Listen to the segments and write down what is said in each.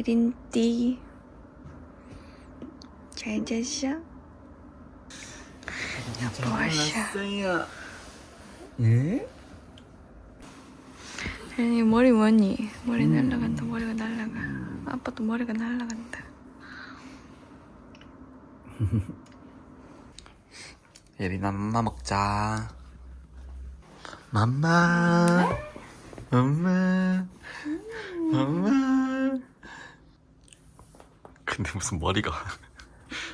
예린띠 잘 잤어? 왔어요. 예? 예린이 머리 뭐니? 머리 날라간다 머리가 날라가 아빠도 머리가 날라간다 예린아 맘마 먹자. 맘마. 엄마. 엄마. 근데 무슨 머리가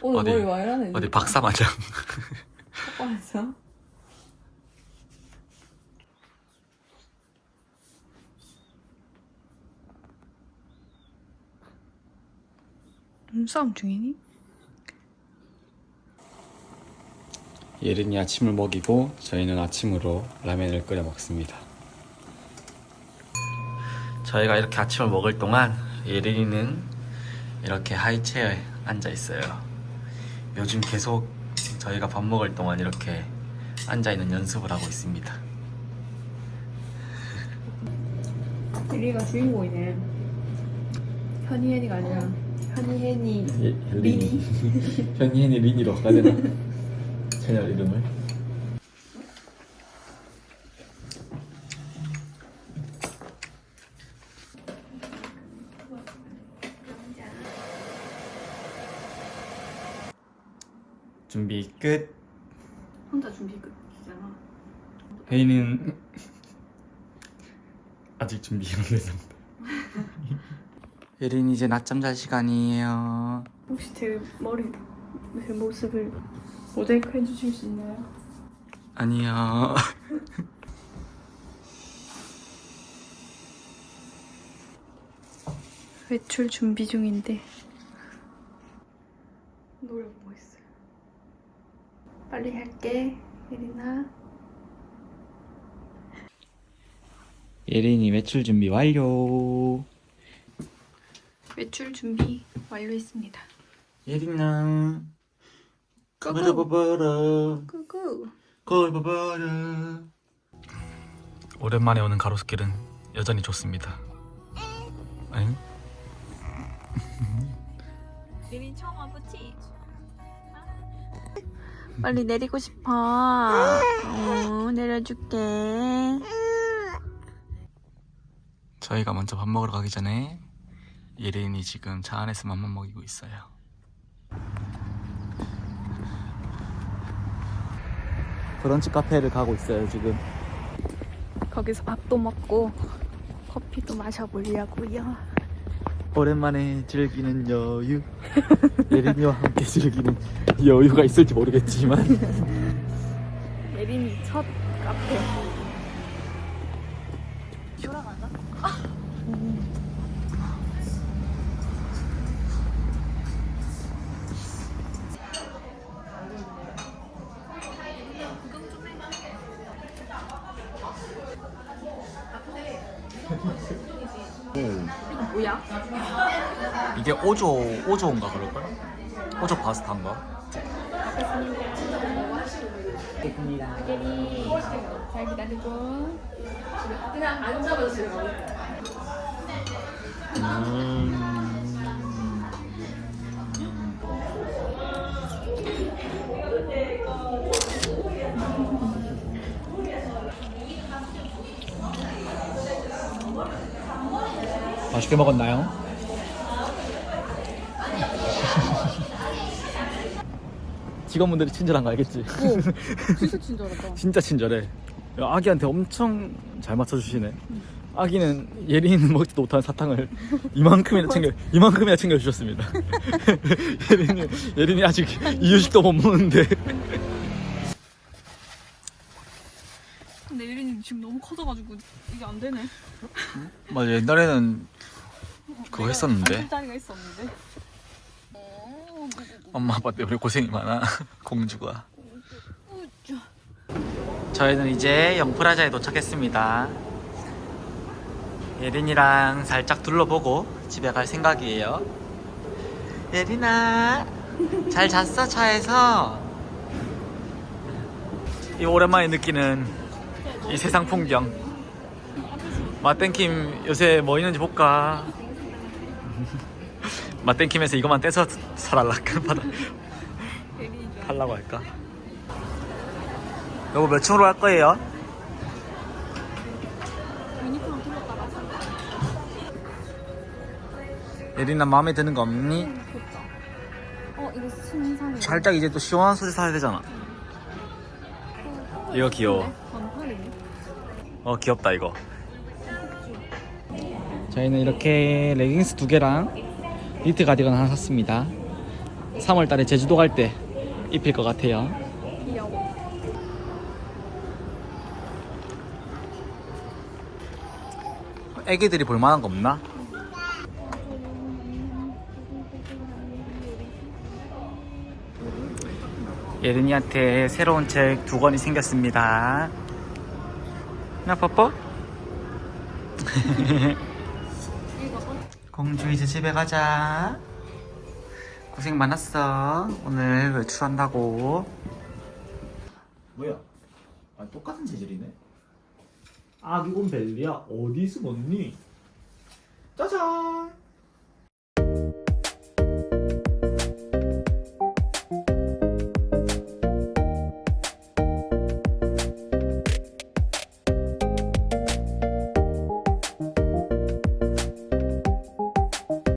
오늘 어디- 머리 와이라네 어디 박사 마냥. 아빠에서 눈싸움 중이니? 예린이 아침을 먹이고 저희는 아침으로 라면을 끓여 먹습니다. 저희가 이렇게 아침을 먹을 동안 예린이는 이렇게 하이체어에 앉아 있어요. 요즘 계속 저희가 밥 먹을 동안 이렇게 앉아 있는 연습을 하고 있습니다. 예린이가 주인공이네 현이혜니가 아니라 현이혜니 리니. 현이현이 리니로 바꿔야 되나? 채널 이름을. 준비 끝. 혼자 준비 끝이잖아 혜인은 아직 준비 안 돼서. 예린 이제 낮잠 잘 시간이에요. 혹시 제 머리 제 모습을 모자이크 해주실 수 있나요? 아니요. 외출 준비 중인데 노래 보고 있어요. 빨리 할게, 예린아. 예린이 외출 준비 완료. 외출 준비 완료했습니다. 예린아. 까까오. 봐봐라. 꾸꾸. 거울 봐봐라. 오랜만에 오는 가로수길은 여전히 좋습니다. 아니? 예린 처음 와보지? 빨리 내리고 싶어. 어, 내려줄게. 저희가 먼저 밥 먹으러 가기 전에 예린이 지금 차 안에서 맘만 먹이고 있어요. 브런치 카페를 가고 있어요 지금. 거기서 밥도 먹고 커피도 마셔보려고요. 오랜만에 즐기는 여유. 예린이와 함께 즐기는 여유가 있을지 모르겠지만 예린이 첫 카페. 돌아가 나? 뭐야? 이게 오조 오조인가 그럴걸? 오조 파스타인가? 잘 기다려줘. 그냥 앉아봐 지금. 맛있게 먹었나요? 직원분들이 친절한 거 알겠지? 진짜 친절하다. 진짜 친절해. 아기한테 엄청 잘 맞춰주시네. 아기는 예린이는 먹지도 못한 사탕을 이만큼이나 챙겨 이만큼이나 챙겨 주셨습니다. 예린이 예린이 아직 이유식도 못 먹는데 근데 예린이 지금 너무 커져가지고 이게 안 되네. 맞아 옛날에는 그거 했었는데 자리가 있었는데. 엄마 아빠 때문에 고생이 많아 공주가. 저희는 이제 영프라자에 도착했습니다. 예린이랑 살짝 둘러보고 집에 갈 생각이에요. 예린아, 잘 잤어 차에서? 이 오랜만에 느끼는 이 세상 풍경. 마땡킴 요새 뭐 있는지 볼까? 맛땡기면서 이것만 떼서 살알라까 받아. 하려고 할까? 여보 몇 층으로 할 거예요? 예린아 마음에 드는 거 없니? 어 이거 순상이야. 살짝 이제 또 시원한 소재 사야 되잖아 이거 귀여워. 어 귀엽다 이거 저희는 이렇게 레깅스 두 개랑 니트 가디건 하나 샀습니다 3월달에 제주도 갈 때 입힐 것 같아요 귀여워. 애기들이 볼만한 거 없나? 예린이한테 새로운 책 두 권이 생겼습니다 나 뽀뽀? 공주 이제 집에 가자. 고생 많았어. 오늘 외출한다고. 뭐야? 아, 똑같은 재질이네? 아기 곰 벨리야. 어디 숨었니? 짜잔